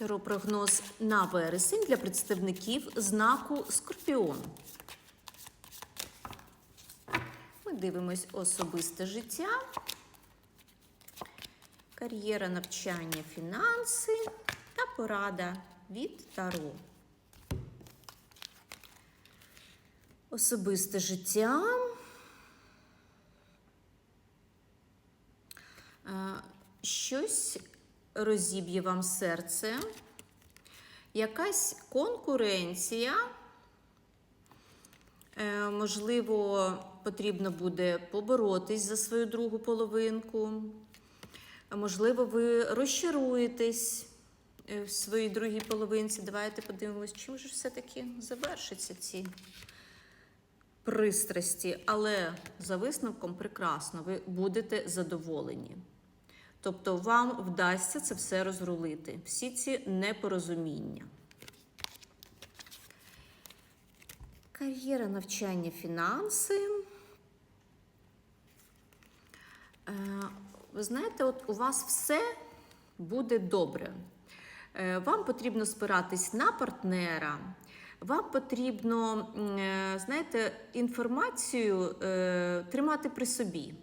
Теропрогноз на вересень для представників знаку Скорпіон. Ми дивимось особисте життя, кар'єра, навчання, фінанси та порада від Таро. Особисте життя. Е, Щось розіб'є вам серце, якась конкуренція. Е, Можливо, потрібно буде поборотись за свою другу половинку. Можливо, ви розчаруєтесь е, в своїй другій половинці. Давайте подивимось, чим же все-таки завершаться ці пристрасті. Але за висновком прекрасно, ви будете задоволені. Тобто вам вдасться це все розрулити, всі ці непорозуміння. Кар'єра, навчання, фінанси. Е, Ви знаєте, от у вас все буде добре. Е, Вам потрібно спиратись на партнера. Вам потрібно, е, знаєте, інформацію тримати при собі.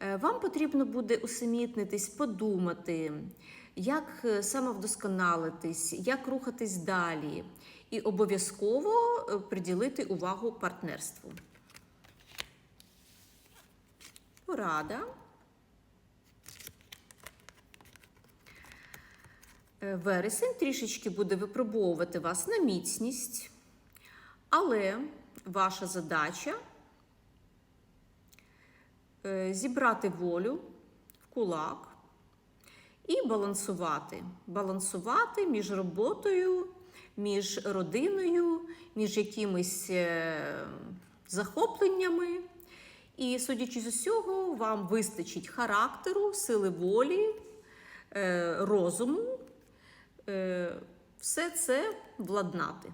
Е, Вам потрібно буде усамітнитись, подумати, як е, самовдосконалитись, як рухатись далі, і обов'язково е, приділити увагу партнерству. Порада. Вересень трішечки буде випробовувати вас на міцність, але ваша задача зібрати волю в кулак і балансувати. Балансувати між роботою, між родиною, між якимись е, захопленнями. І, судячи з усього, вам вистачить характеру, сили волі, е, розуму, е, все це владнати.